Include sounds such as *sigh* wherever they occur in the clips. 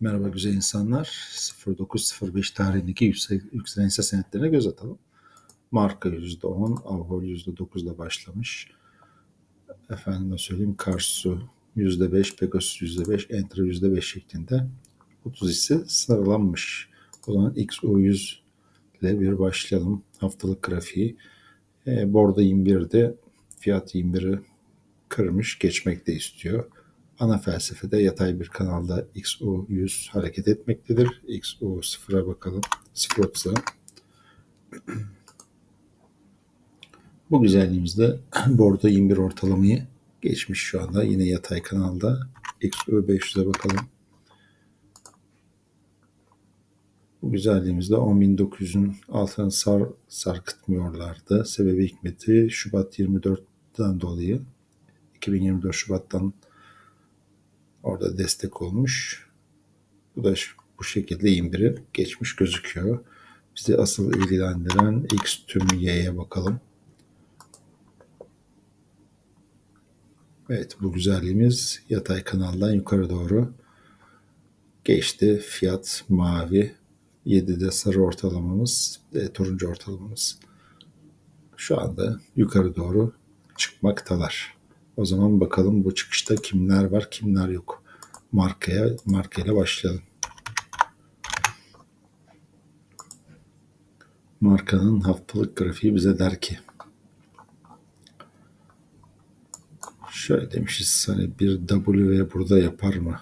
Merhaba güzel insanlar. 09.05 tarihindeki yüksek, yükselen hisse senetlerine göz atalım. Marka %10, Avhol %9'da başlamış. Efendime söyleyeyim Karsu %5, Pegasus %5, Entra %5 şeklinde 30 hisse sıralanmış. O zaman XU100 ile bir başlayalım. Haftalık grafiği. E, Borda 21'de fiyat 21'i kırmış, geçmek de istiyor. Ana felsefede yatay bir kanalda XU100 hareket etmektedir. XU0'a bakalım. 0.30'a. *clears throat* Bu güzelliğimizde *clears throat* bordo 21 ortalamayı geçmiş şu anda. Yine yatay kanalda. XU500'e bakalım. Bu güzelliğimizde 10.900'ün altına sar, sarkıtmıyorlardı. Sebebi hikmeti Şubat 24'ten dolayı 2024 Şubat'tan orada destek olmuş. Bu da bu şekilde 21'i geçmiş gözüküyor. Bizi asıl ilgilendiren X tüm Y'ye bakalım. Evet bu güzelliğimiz yatay kanaldan yukarı doğru geçti. Fiyat mavi. 7'de sarı ortalamamız, e, turuncu ortalamamız. Şu anda yukarı doğru çıkmaktalar. O zaman bakalım bu çıkışta kimler var, kimler yok. Markaya, markayla başlayalım. Markanın haftalık grafiği bize der ki şöyle demişiz hani bir W burada yapar mı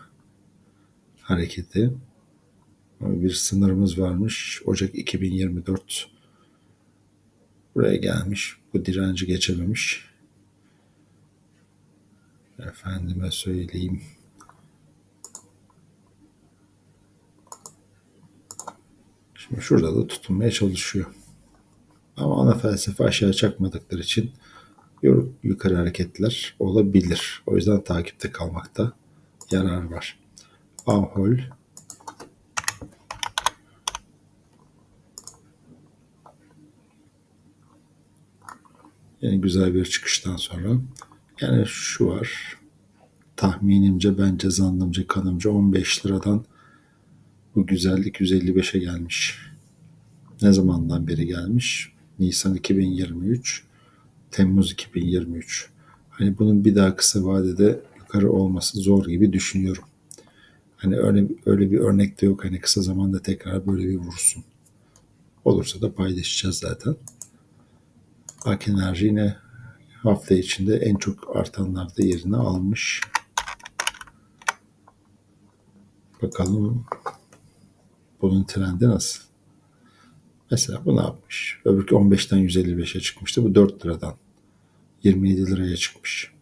hareketi bir sınırımız varmış Ocak 2024 buraya gelmiş bu direnci geçememiş efendime söyleyeyim Şimdi şurada da tutunmaya çalışıyor. Ama ana felsefe aşağı çakmadıkları için yukarı hareketler olabilir. O yüzden takipte kalmakta yarar var. Ahol Yani güzel bir çıkıştan sonra. Yani şu var. Tahminimce bence zannımca kanımca 15 liradan bu güzellik 155'e gelmiş. Ne zamandan beri gelmiş? Nisan 2023, Temmuz 2023. Hani bunun bir daha kısa vadede yukarı olması zor gibi düşünüyorum. Hani öyle öyle bir örnek de yok. Hani kısa zamanda tekrar böyle bir vursun. Olursa da paylaşacağız zaten. Ak Enerji yine hafta içinde en çok artanlarda yerini almış. Bakalım bunun trendi nasıl? Mesela bu ne yapmış? Öbürkü 15'ten 155'e çıkmıştı. Bu 4 liradan 27 liraya çıkmış.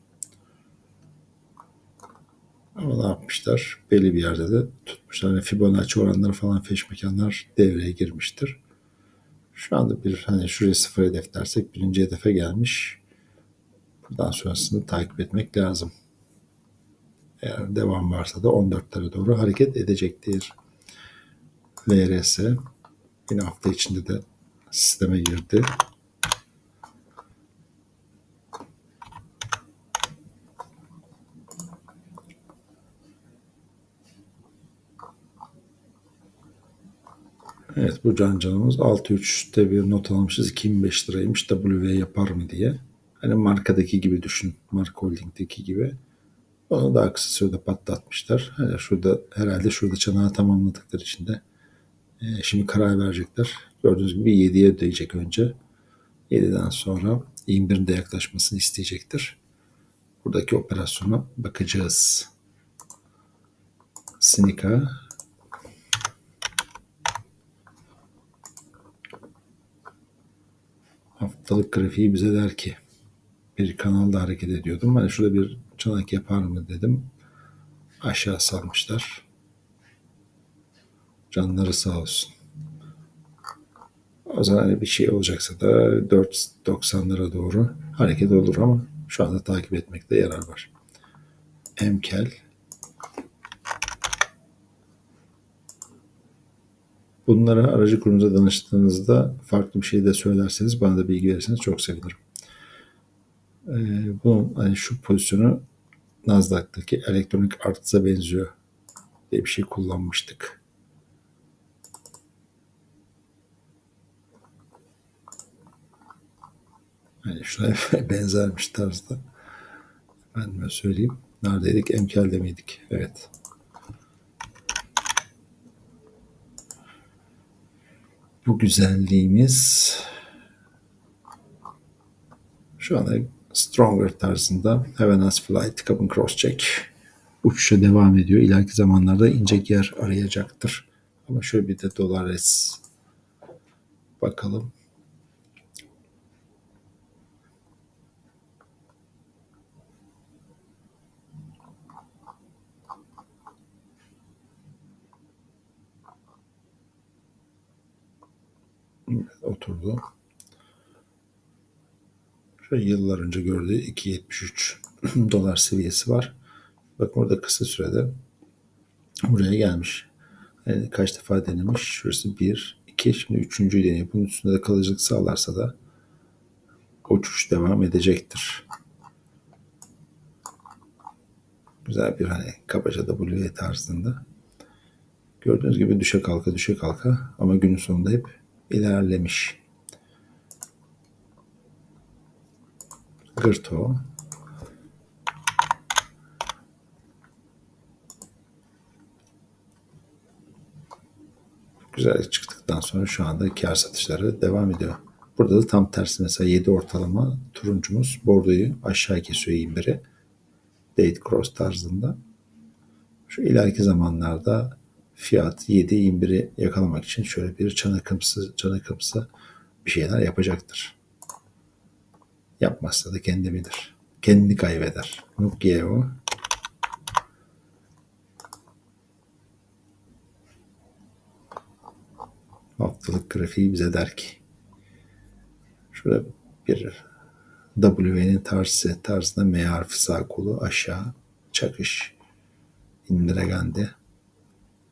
Ama ne yapmışlar? Belli bir yerde de tutmuşlar. Yani Fibonacci oranları falan feşmekanlar devreye girmiştir. Şu anda bir hani şuraya sıfır hedef dersek birinci hedefe gelmiş. Buradan sonrasını takip etmek lazım. Eğer devam varsa da 14'lere doğru hareket edecektir. LRS yine hafta içinde de sisteme girdi. Evet bu can canımız 6.3'te bir not almışız. 2005 liraymış W yapar mı diye. Hani markadaki gibi düşün. Marka Holding'deki gibi. Onu daha kısa sürede patlatmışlar. Hani şurada herhalde şurada çanağı tamamladıkları için de e, şimdi karar verecekler. Gördüğünüz gibi 7'ye ödeyecek önce. 7'den sonra 21'in de yaklaşmasını isteyecektir. Buradaki operasyona bakacağız. Sinika haftalık grafiği bize der ki bir kanalda hareket ediyordum. Hani şurada bir çanak yapar mı dedim. Aşağı salmışlar. Canları sağ olsun. O zaman hani bir şey olacaksa da 4.90'lara doğru hareket olur ama şu anda takip etmekte yarar var. Emkel Bunlara aracı kurumuza danıştığınızda farklı bir şey de söylerseniz bana da bilgi verirseniz çok sevinirim. Ee, bu hani şu pozisyonu Nasdaq'taki elektronik artıza benziyor. diye bir şey kullanmıştık. Yani şuna *laughs* benzermiş tarzda. Ben söyleyeyim. Neredeydik? Emkel'de miydik? Evet. Bu güzelliğimiz şu anda Stronger tarzında Have a nice flight, cabin cross check. Uçuşa devam ediyor. İleriki zamanlarda inecek yer arayacaktır. Ama şöyle bir de Dolares bakalım. oturdu. Yıllar önce gördüğü 2.73 *clears throat* dolar seviyesi var. Bak orada kısa sürede buraya gelmiş. Yani kaç defa denemiş. Şurası 1, 2, şimdi üçüncüyü deniyor. Bunun üstünde de kalıcılık sağlarsa da uçuş devam edecektir. Güzel bir hani kabaca W tarzında. Gördüğünüz gibi düşe kalka düşe kalka ama günün sonunda hep ilerlemiş. Gırto. Güzel çıktıktan sonra şu anda kar satışları devam ediyor. Burada da tam tersi mesela 7 ortalama turuncumuz bordoyu aşağı kesiyor imbiri. Date cross tarzında. Şu ileriki zamanlarda fiyat 7 imbiri yakalamak için şöyle bir çanakımsı çanakımsı bir şeyler yapacaktır. Yapmazsa da kendi bilir. Kendini kaybeder. Nukieo haftalık grafiği bize der ki şurada bir W'nin tarzı tarzında M harfi sağ kolu aşağı çakış indiregande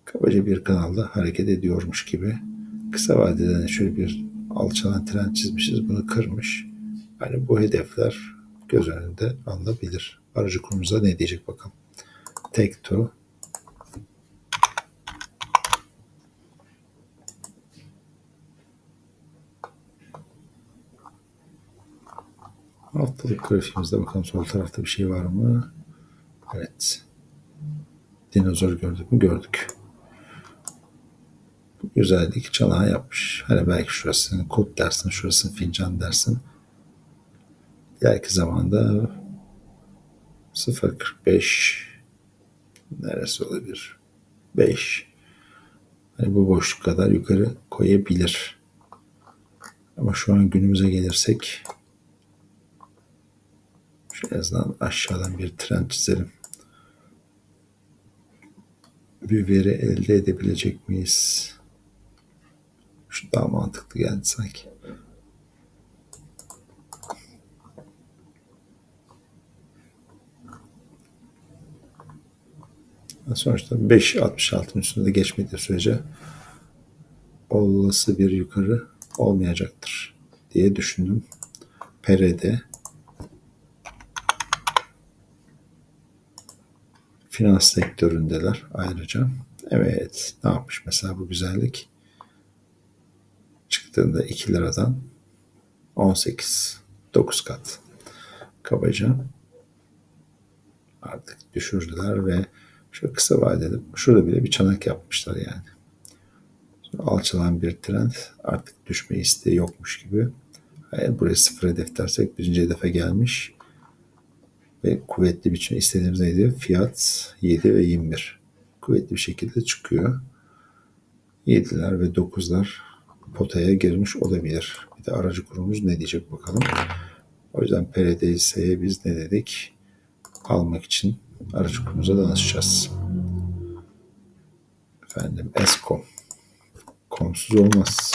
kabaca bir kanalda hareket ediyormuş gibi kısa vadede şöyle bir alçalan trend çizmişiz bunu kırmış. Yani bu hedefler göz önünde alınabilir. Aracı kurumuza ne diyecek bakalım. Take two. Haftalık grafiğimizde bakalım sol tarafta bir şey var mı? Evet. Dinozor gördük mü? Gördük. Bu güzellik çanağı yapmış. Hani belki şurasını kod dersin, şurasını fincan dersin. İleriki zamanda 0.45 neresi olabilir? 5 hani bu boşluk kadar yukarı koyabilir. Ama şu an günümüze gelirsek şu en azından aşağıdan bir trend çizelim. Bir veri elde edebilecek miyiz? Şu daha mantıklı geldi sanki. Sonuçta 5.66'ın üstünde geçmediği sürece olası bir yukarı olmayacaktır diye düşündüm. PRD finans sektöründeler ayrıca. Evet ne yapmış mesela bu güzellik? Çıktığında 2 liradan 18 9 kat kabaca artık düşürdüler ve şu kısa vadede şurada bile bir çanak yapmışlar yani. Alçalan bir trend artık düşme isteği yokmuş gibi. Eğer buraya sıfır hedef dersek birinci hedefe gelmiş. Ve kuvvetli biçim istediğimiz neydi? Fiyat 7 ve 21. Kuvvetli bir şekilde çıkıyor. 7'ler ve 9'lar potaya girmiş olabilir. Bir de aracı kurumumuz ne diyecek bakalım. O yüzden PRDS'ye biz ne dedik? Almak için aracı kurumuza danışacağız. Efendim ESCOM. Komsuz olmaz.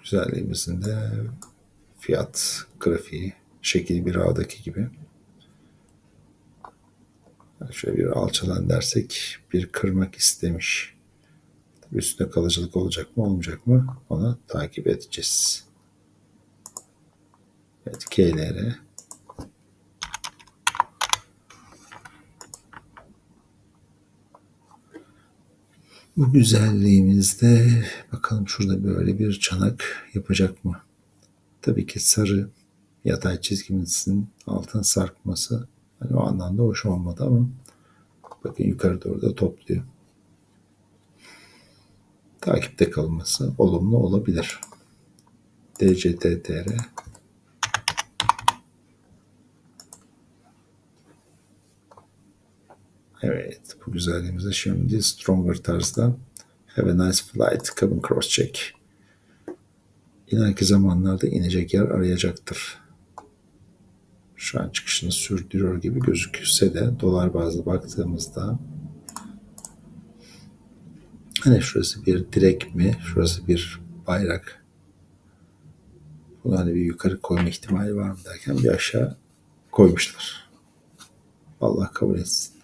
Güzelliğimizin de fiyat grafiği şekil bir ağdaki gibi. Şöyle bir alçalan dersek bir kırmak istemiş. Üstünde kalıcılık olacak mı olmayacak mı onu takip edeceğiz. Evet KLR. Bu güzelliğimizde bakalım şurada böyle bir çanak yapacak mı? Tabii ki sarı yatay çizgimizin altın sarkması hani o anlamda hoş olmadı ama bakın yukarı doğru da topluyor. Takipte kalması olumlu olabilir. DCTTR Evet, bu güzelliğimize şimdi Stronger tarzda Have a nice flight, cabin cross check. İleriki zamanlarda inecek yer arayacaktır. Şu an çıkışını sürdürüyor gibi gözükse de dolar bazlı baktığımızda hani şurası bir direk mi, şurası bir bayrak. Bunu hani bir yukarı koyma ihtimali var mı derken bir aşağı koymuşlar. Allah kabul etsin.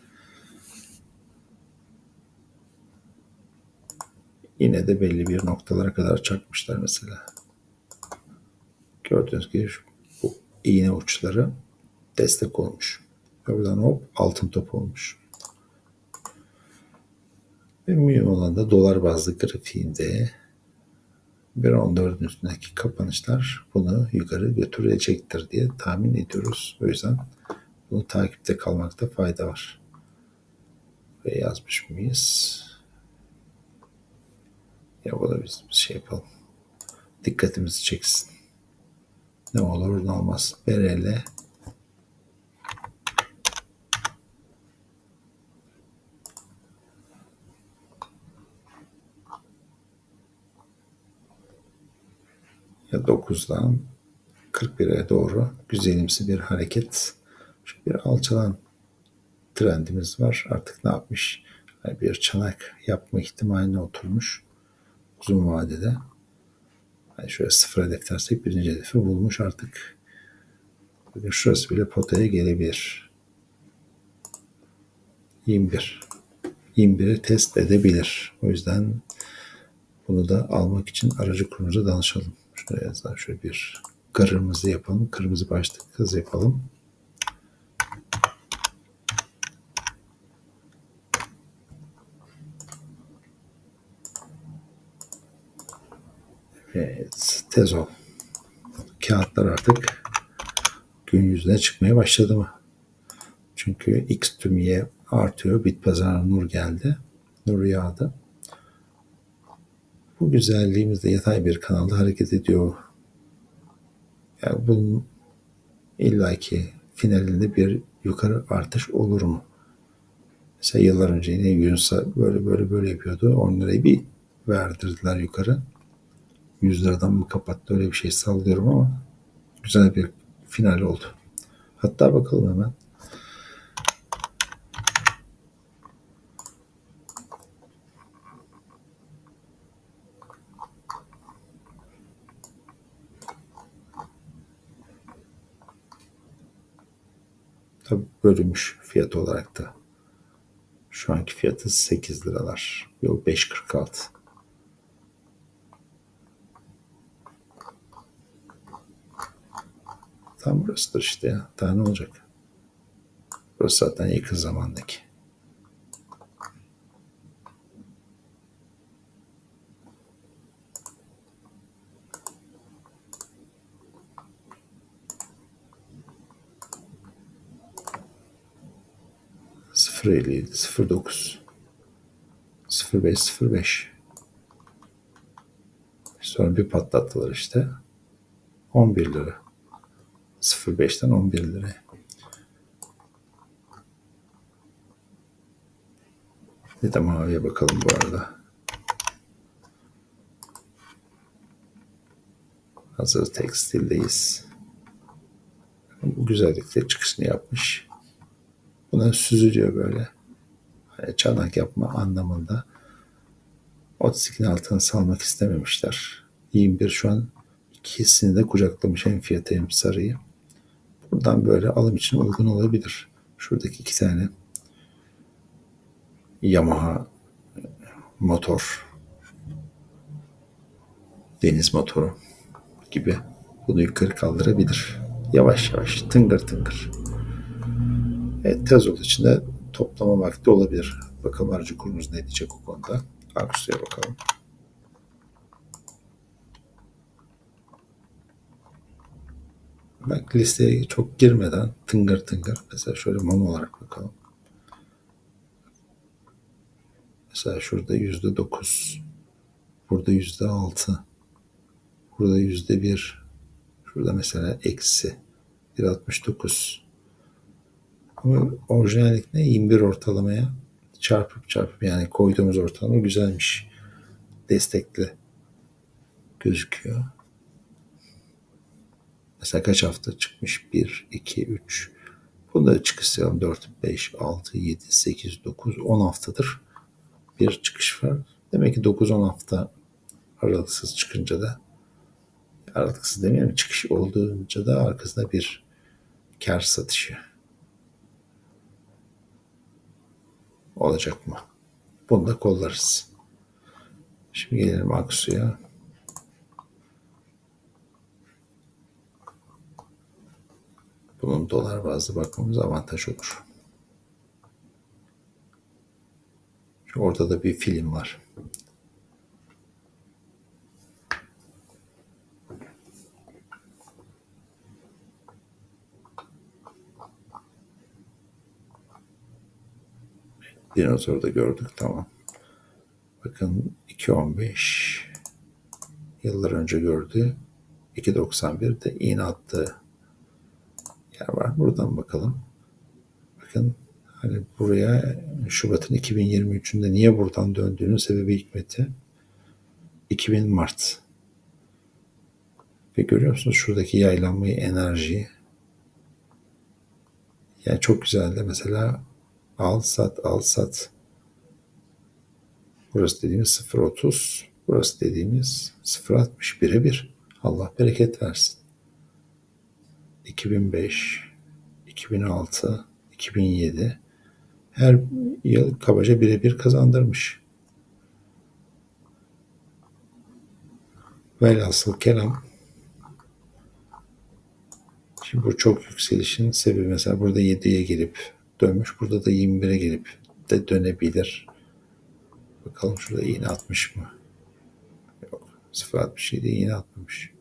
Yine de belli bir noktalara kadar çakmışlar mesela. Gördüğünüz gibi bu iğne uçları destek olmuş. Oradan hop altın top olmuş. Ve mühim olan da dolar bazlı grafiğinde 1.14'ün üstündeki kapanışlar bunu yukarı götürecektir diye tahmin ediyoruz. O yüzden bunu takipte kalmakta fayda var. Ve yazmış mıyız? Ya bu da biz bir şey yapalım. Dikkatimizi çeksin. Ne olur ne olmaz. Berele ya 9'dan 41'e doğru güzelimsi bir hareket. Şu bir alçalan trendimiz var. Artık ne yapmış? Yani bir çanak yapma ihtimaline oturmuş uzun vadede. Yani şöyle sıfır hedef dersek birinci hedefi bulmuş artık. Bugün şurası bile potaya gelebilir. 21. 21'i test edebilir. O yüzden bunu da almak için aracı kurumuza danışalım. Şuraya yazalım. Şöyle bir kırmızı yapalım. Kırmızı başlık hız yapalım. Evet, tez ol. Kağıtlar artık gün yüzüne çıkmaya başladı mı? Çünkü X tüm Y artıyor. Bit pazarına nur geldi. Nur yağdı. Bu güzelliğimiz de yatay bir kanalda hareket ediyor. Yani bunun illaki finalinde bir yukarı artış olur mu? Mesela yıllar önce yine Yunus'a böyle böyle böyle yapıyordu. 10 lirayı bir verdirdiler yukarı. 100 liradan mı kapattı öyle bir şey sallıyorum ama güzel bir final oldu. Hatta bakalım hemen. Bölünmüş fiyat olarak da. Şu anki fiyatı 8 liralar. Yok 5.46. Tam burasıdır işte ya. Daha ne olacak? Burası zaten yakın zamandaki. Sıfır elli yedi, sıfır dokuz, sıfır beş, sıfır beş. Sonra bir patlattılar işte. 11 lira. 0.5'ten 11 liraya. Bir de maviye bakalım bu arada. Hazır tekstildeyiz. Bu güzellikle çıkışını yapmış. Buna süzülüyor böyle. Hani çanak yapma anlamında. 32'nin altını salmak istememişler. 21 şu an ikisini de kucaklamış hem fiyatı hem sarıyı. Buradan böyle alım için uygun olabilir. Şuradaki iki tane Yamaha motor deniz motoru gibi bunu yukarı kaldırabilir. Yavaş yavaş tıngır tıngır. Evet tez olduğu için de toplama vakti olabilir. Bakalım aracı kurumuz ne diyecek o konuda. Aksu'ya bakalım. Bak listeye çok girmeden tıngır tıngır. Mesela şöyle mum olarak bakalım. Mesela şurada yüzde dokuz. Burada yüzde altı. Burada yüzde bir. Şurada mesela eksi. 1.69. Ama orijinallik ne? 21 ortalamaya çarpıp çarpıp yani koyduğumuz ortalama güzelmiş. Destekli gözüküyor. Mesela kaç hafta çıkmış? 1, 2, 3. Bunda çıkış sayalım 4, 5, 6, 7, 8, 9, 10 haftadır bir çıkış var. Demek ki 9-10 hafta aralıksız çıkınca da aralıksız demeyelim çıkış olduğunca da arkasında bir kar satışı olacak mı? Bunu da kollarız. Şimdi gelelim Aksu'ya. Bunun dolar bazlı bakmamız avantaj olur. Çünkü orada da bir film var. Dinozoru da gördük tamam. Bakın 2.15 yıllar önce gördü. 2.91 de iğne attığı yer var. Buradan bakalım. Bakın hani buraya Şubat'ın 2023'ünde niye buradan döndüğünün sebebi hikmeti 2000 Mart. Ve görüyor musunuz şuradaki yaylanmayı, enerjiyi? Yani çok güzeldi. Mesela al sat al sat. Burası dediğimiz 0.30. Burası dediğimiz 0.60 birebir. Allah bereket versin. 2005, 2006, 2007 her yıl kabaca birebir kazandırmış. Velhasıl kelam Şimdi bu çok yükselişin sebebi mesela burada 7'ye gelip dönmüş. Burada da 21'e gelip de dönebilir. Bakalım şurada iğne atmış mı? Yok. 0.67 iğne atmamış.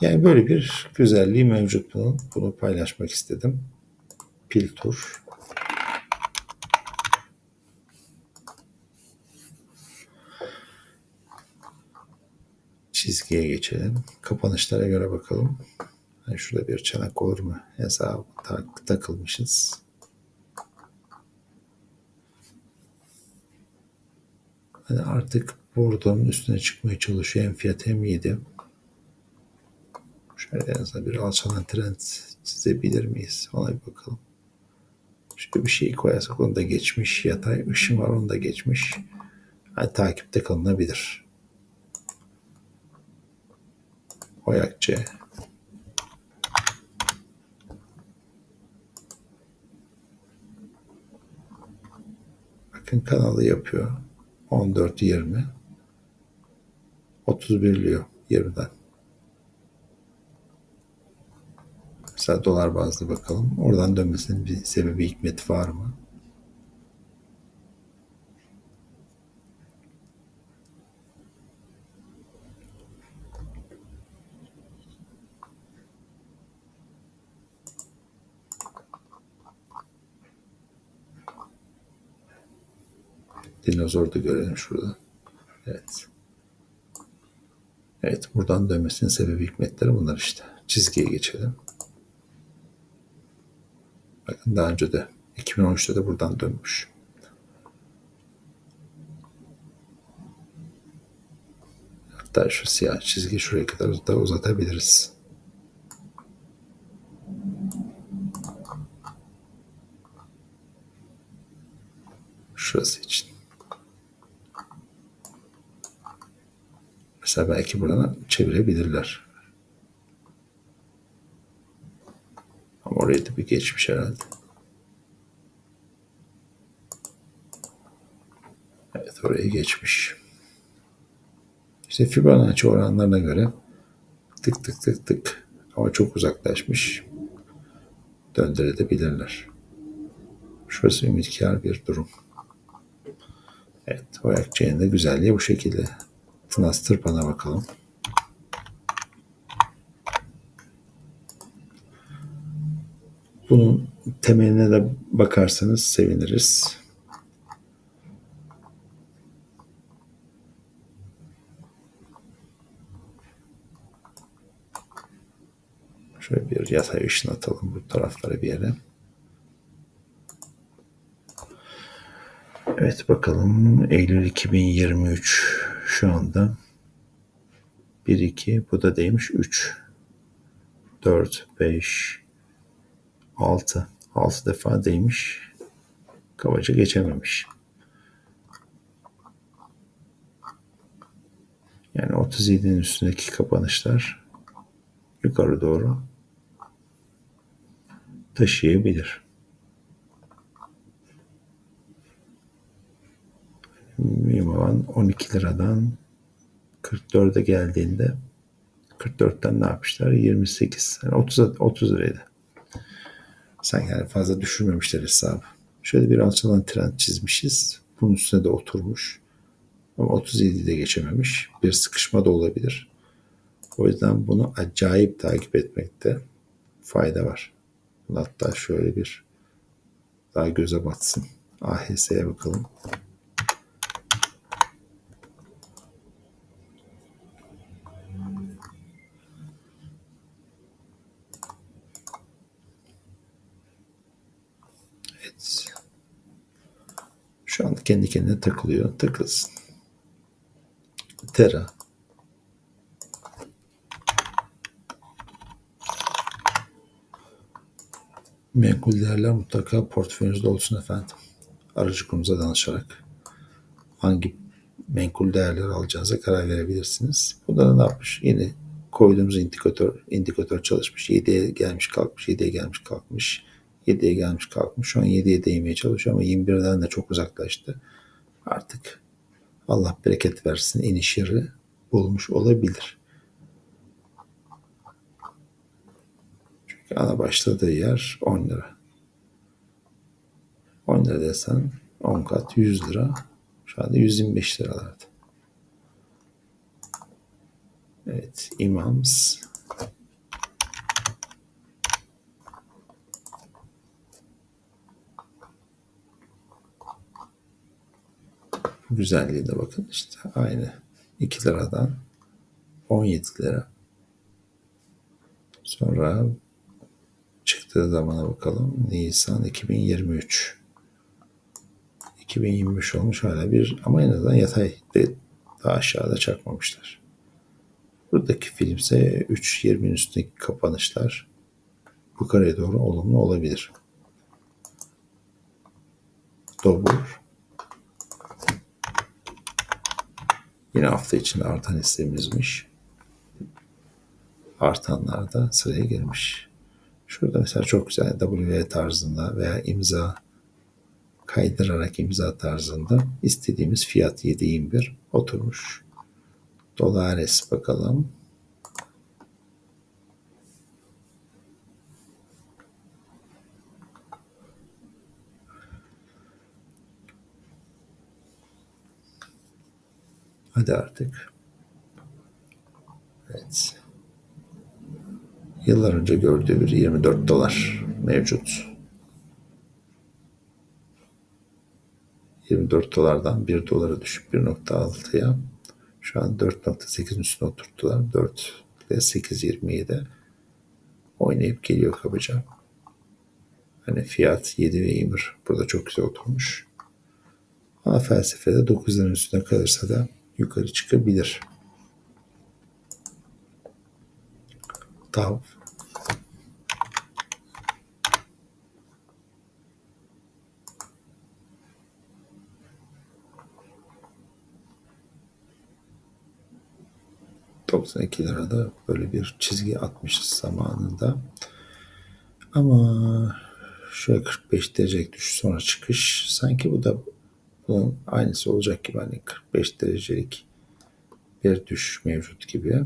Yani böyle bir güzelliği mevcut bunun. Bunu paylaşmak istedim. Pil tur. Çizgiye geçelim. Kapanışlara göre bakalım. Yani şurada bir çanak olur mu? Hesabı tak, takılmışız. Yani artık buradan üstüne çıkmaya çalışıyor. Hem fiyat hem 7. Şöyle en azından bir alçalan trend çizebilir miyiz? Ona bir bakalım. Şöyle bir şey koyarsak onu da geçmiş. Yatay ışın var onu da geçmiş. Yani takipte kalınabilir. Oyakçı. Bakın kanalı yapıyor. 14-20. 31'liyor 20'den. Mesela dolar bazlı bakalım. Oradan dönmesinin bir sebebi hikmeti var mı? Dinozor da görelim şurada. Evet. Evet buradan dönmesinin sebebi hikmetleri bunlar işte. Çizgiye geçelim. Bakın daha önce de 2013'te de buradan dönmüş. Hatta şu siyah çizgi şuraya kadar da uzatabiliriz. Şurası için. Mesela belki buradan çevirebilirler. Ama orayı da bir geçmiş herhalde. Evet orayı geçmiş. İşte Fibonacci oranlarına göre tık tık tık tık Ama çok uzaklaşmış. Döndürebilirler. Şurası ümitkar bir durum. Evet, akçenin de güzelliği bu şekilde. Tınas tırpana bakalım. Bunun temeline de bakarsanız seviniriz. Şöyle bir yatay ışın atalım bu taraflara bir yere. Evet bakalım Eylül 2023 şu anda 1 2 bu da değmiş 3 4 5 6 6 defa değmiş. Kabaca geçememiş. Yani 37'nin üstündeki kapanışlar yukarı doğru taşıyabilir. Mühim olan 12 liradan 44'e geldiğinde 44'ten ne yapmışlar? 28, yani 30, 30 liraydı. Sanki yani fazla düşürmemişler hesabı. Şöyle bir alçalan trend çizmişiz. Bunun üstüne de oturmuş. Ama 37'de geçememiş. Bir sıkışma da olabilir. O yüzden bunu acayip takip etmekte fayda var. Hatta şöyle bir daha göze batsın. AHS'ye bakalım. Evet. Şu anda kendi kendine takılıyor. Takılsın. Tera. Menkul değerler mutlaka portföyünüzde olsun efendim. Aracı kurumuza danışarak hangi menkul değerleri alacağınıza karar verebilirsiniz. Bunda da ne yapmış? Yine koyduğumuz indikatör indikatör çalışmış. 7'ye gelmiş kalkmış, 7'ye gelmiş kalkmış. 7'ye gelmiş kalkmış. Şu an 7'ye değmeye çalışıyor ama 21'den de çok uzaklaştı. Artık Allah bereket versin iniş yeri bulmuş olabilir. Çünkü ana başladığı yer 10 lira. 10 lira desen 10 kat 100 lira. Şu anda 125 liralarda. Evet, imams güzelliğine bakın işte aynı 2 liradan 17 lira. Sonra çıktığı zamana bakalım. Nisan 2023. 2023 olmuş hala bir ama en azından yatay daha aşağıda çakmamışlar. Buradaki filmse 3.20'nin üstündeki kapanışlar yukarıya doğru olumlu olabilir. Dobur Yine hafta içinde artan hissemizmiş. Artanlar da sıraya girmiş. Şurada mesela çok güzel W tarzında veya imza kaydırarak imza tarzında istediğimiz fiyat 7.21 oturmuş. Dolares bakalım. Hadi artık. Evet. Yıllar önce gördüğü bir 24 dolar mevcut. 24 dolardan 1 dolara düşüp 1.6'ya şu an 4.8'in üstüne oturttular. 4 ile 8.27'de oynayıp geliyor kabaca. Hani fiyat 7 ve 21 burada çok güzel oturmuş. Ama felsefede 9'ların üstüne kalırsa da yukarı çıkabilir. Tav ...92 lirada böyle bir çizgi atmışız zamanında. Ama şöyle 45 derecelik düşüş sonra çıkış. Sanki bu da bunun aynısı olacak gibi hani 45 derecelik bir düşüş mevcut gibi.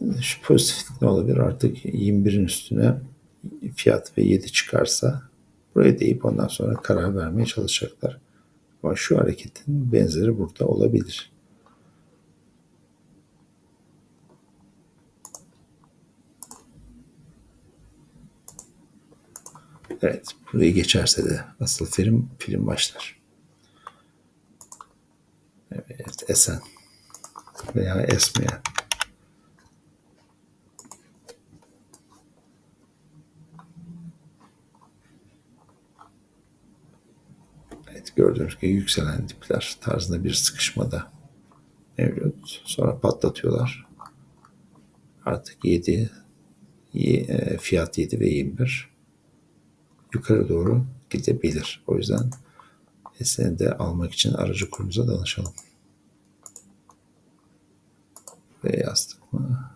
Yani şu pozitiflik ne olabilir? Artık 21'in üstüne fiyat ve 7 çıkarsa buraya deyip ondan sonra karar vermeye çalışacaklar. Ama şu hareketin benzeri burada olabilir. Evet, burayı geçerse de asıl film film başlar. Evet, esen veya esmeyen. Evet, gördüğünüz gibi yükselen dipler tarzında bir sıkışmada mevcut. Sonra patlatıyorlar. Artık 7 e, fiyat 7 ve 21 yukarı doğru gidebilir. O yüzden Seni de almak için aracı kurumuza danışalım. Ve yazdık mı?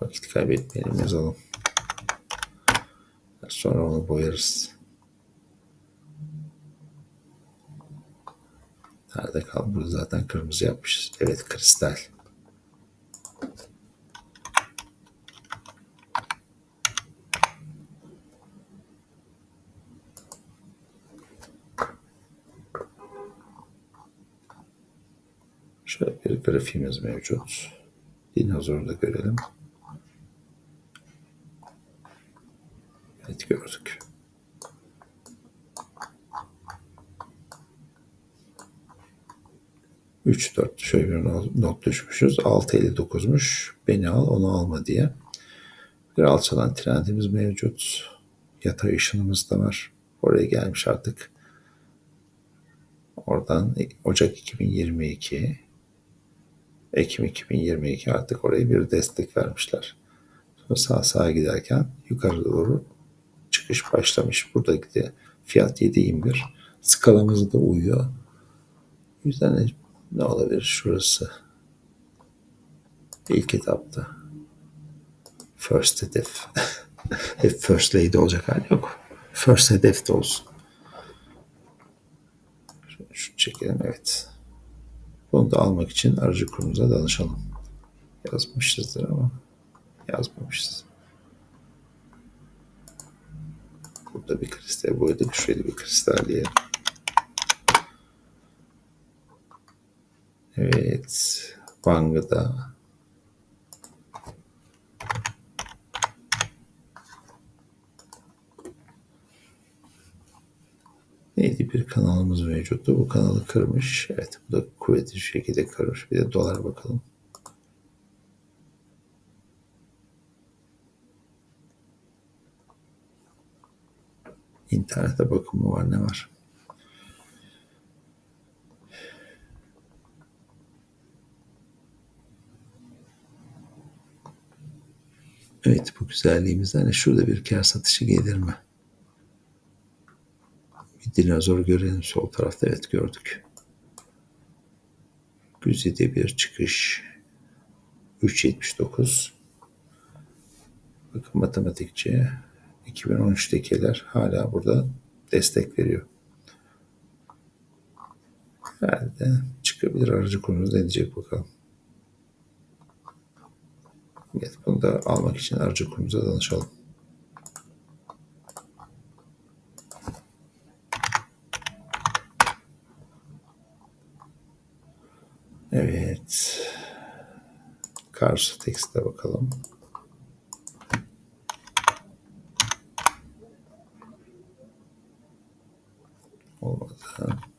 Vakit kaybetmeyelim yazalım. Sonra onu boyarız. Nerede kaldı? Burada zaten kırmızı yapmışız. Evet kristal. Şöyle bir grafiğimiz mevcut. Dinozoru da görelim. Evet gördük. Üç dört şöyle bir not düşmüşüz. 6.59'muş. Beni al onu alma diye. Bir alçalan trendimiz mevcut. Yatay ışınımız da var. Oraya gelmiş artık. Oradan Ocak 2022 Ekim 2022 artık oraya bir destek vermişler. Sonra sağ sağa giderken yukarı doğru çıkış başlamış. Burada gidiyor. Fiyat 7.21. Skalamız da uyuyor. O yüzden ne olabilir şurası? İlk etapta. First hedef. Hep *laughs* first lady olacak hali yok. First hedef de olsun. Şunu çekelim evet. Bunu da almak için aracı kurumuza danışalım. Yazmışızdır ama yazmamışız. Burada bir kristal, bir şöyle bir kristal diye. Evet. Banga'da neydi bir kanalımız mevcuttu. Bu kanalı kırmış. Evet bu da kuvvetli şekilde kırmış. Bir de dolar bakalım. İnternete bakımı var ne var? Evet bu güzelliğimizden hani şurada bir kar satışı gelir mi? Bir dinozor görelim sol tarafta. Evet gördük. Güzide bir çıkış. 3.79 Bakın matematikçi 2013'tekiler hala burada destek veriyor. Herhalde çıkabilir aracı konumuz edecek bakalım. Evet, bunu da almak için aracı kurumuza danışalım. Evet. Karşı tekste bakalım. Olmadı.